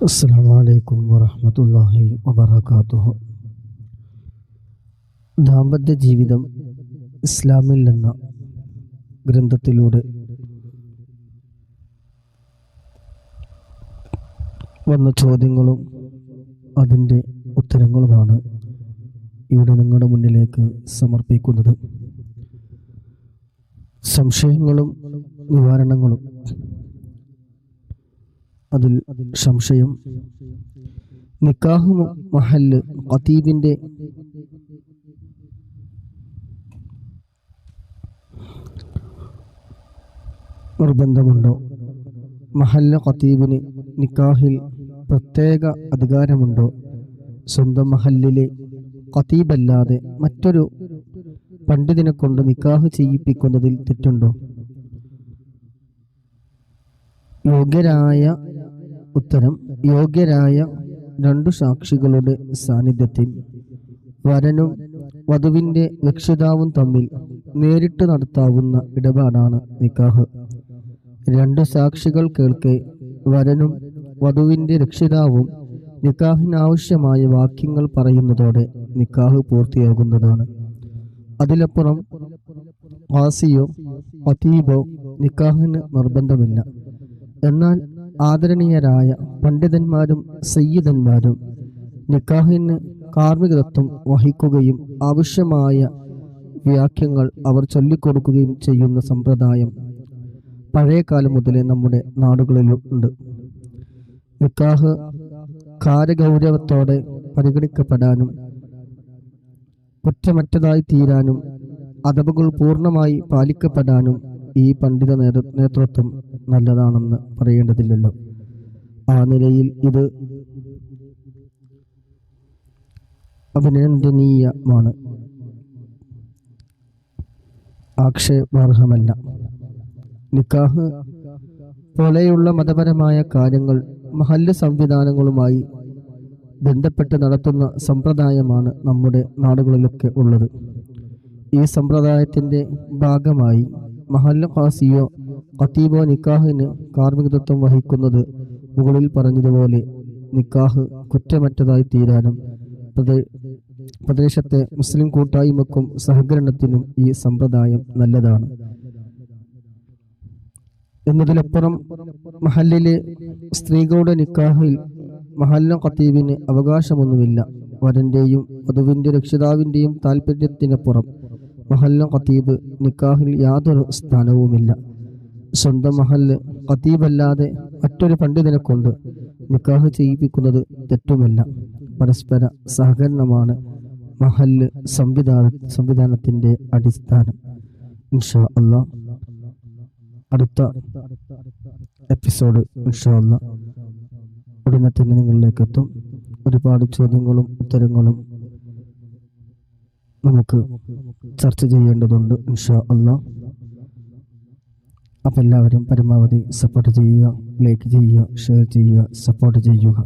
അസ്സാം വലൈക്കും വറഹമത്തല്ലാഹി വബർക്കാത്തുഹു ദാമ്പത്യ ജീവിതം ഇസ്ലാമിൽ എന്ന ഗ്രന്ഥത്തിലൂടെ വന്ന ചോദ്യങ്ങളും അതിന്റെ ഉത്തരങ്ങളുമാണ് ഇവിടെ നിങ്ങളുടെ മുന്നിലേക്ക് സമർപ്പിക്കുന്നത്. സംശയങ്ങളും നിവാരണങ്ങളും അതിൽ സംശയം. നിക്കാഹ് മഹൽ ഖതീബിന്റെ നിർബന്ധമുണ്ടോ? മഹല്ല ഖതീബിന് നിക്കാഹിൽ പ്രത്യേക അധികാരമുണ്ടോ? സ്വന്തം മഹല്ലിലെ ഖതീബല്ലാതെ മറ്റൊരു പണ്ഡിതിനെ കൊണ്ട് നിക്കാഹ് ചെയ്യിപ്പിക്കുന്നതിൽ തെറ്റുണ്ടോ? യോഗ്യരായ ഉത്തരം യോഗ്യരായ രണ്ടു സാക്ഷികളുടെ സാന്നിധ്യത്തിൽ. വരനും വധുവിന്റെ രക്ഷിതാവും തമ്മിൽ നേരിട്ട് നടത്താവുന്ന ഇടപാടാണ് നിക്കാഹ്. രണ്ട് സാക്ഷികൾ കേൾക്കെ വരനും വധുവിന്റെ രക്ഷിതാവും നിക്കാഹിനാവശ്യമായ വാക്യങ്ങൾ പറയുന്നതോടെ നിക്കാഹ് പൂർത്തിയാകുന്നതാണ്. അതിലപ്പുറം വാസിയോ അതീബോ നിക്കാഹിന് നിർബന്ധമില്ല. എന്നാൽ ആദരണീയരായ പണ്ഡിതന്മാരും സയ്യിദന്മാരും നിക്കാഹിന് കാർമ്മികത്വം വഹിക്കുകയും ആവശ്യമായ വ്യാഖ്യങ്ങൾ അവർ ചൊല്ലിക്കൊടുക്കുകയും ചെയ്യുന്ന സമ്പ്രദായം പഴയ കാലം മുതലേ നമ്മുടെ നാടുകളിലുണ്ട് നിക്കാഹ് കാര്യഗൗരവത്തോടെ പരിഗണിക്കപ്പെടാനും കുറ്റമറ്റതായി തീരാനും അഥവകൾ പൂർണമായി പാലിക്കപ്പെടാനും ഈ പണ്ഡിത നേതൃ നേതൃത്വം നല്ലതാണെന്ന് പറയേണ്ടതില്ലല്ലോ. ആ നിലയിൽ ഇത് അഭിനന്ദനീയമാണ്. ആക്ഷേപാർഹമല്ല. നിക്കാഹ് പോലെയുള്ള മതപരമായ കാര്യങ്ങൾ മഹല്ല് സംവിധാനങ്ങളുമായി ബന്ധപ്പെട്ട് നടത്തുന്ന സമ്പ്രദായമാണ് നമ്മുടെ നാടുകളിലൊക്കെ ഉള്ളത്. ഈ സമ്പ്രദായത്തിന്റെ ഭാഗമായി മഹല്ല ഖാസിയോ ഖത്തീബോ നിക്കാഹിന് കാർമ്മികത്വം വഹിക്കുന്നത് മുകളിൽ പറഞ്ഞതുപോലെ നിക്കാഹ് കുറ്റമറ്റതായി തീരാനും പ്രദേ- പ്രദേശത്തെ മുസ്ലിം കൂട്ടായ്മക്കും സഹകരണത്തിനും ഈ സമ്പ്രദായം നല്ലതാണ്. എന്നതിലപ്പുറം മഹല്ലിലെ സ്ത്രീകളുടെ നിക്കാഹിൽ മഹല്ല ഖത്തീബിന് അവകാശമൊന്നുമില്ല. വരന്റെയും വധുവിന്റെ രക്ഷിതാവിന്റെയും താല്പര്യത്തിനപ്പുറം മഹല്ല ഖത്തീബ് നിക്കാഹിൽ യാതൊരു സ്ഥാനവുമില്ല. സ്വന്തം മഹൽ ഖത്തീബല്ലാതെ മറ്റൊരു പണ്ഡിതനെ കൊണ്ട് നിക്കാഹ് ചെയ്യിപ്പിക്കുന്നത് തെറ്റുമല്ല. പരസ്പര സഹകരണമാണ് മഹൽ സംവിധാന സംവിധാനത്തിന്റെ അടിസ്ഥാനം. ഇൻഷാ അള്ളാഹ് അടുത്ത എപ്പിസോഡ് ഇൻഷാല്ല ഉടനെ തന്നെ നിങ്ങളിലേക്ക് എത്തും. ഒരുപാട് ചോദ്യങ്ങളും ഉത്തരങ്ങളും നമുക്ക് ചർച്ച ചെയ്യേണ്ടതുണ്ട് ഇൻഷാ അല്ല. അപ്പം എല്ലാവരും പരമാവധി സപ്പോർട്ട് ചെയ്യുക ലൈക്ക് ചെയ്യുക ഷെയർ ചെയ്യുക സപ്പോർട്ട് ചെയ്യുക.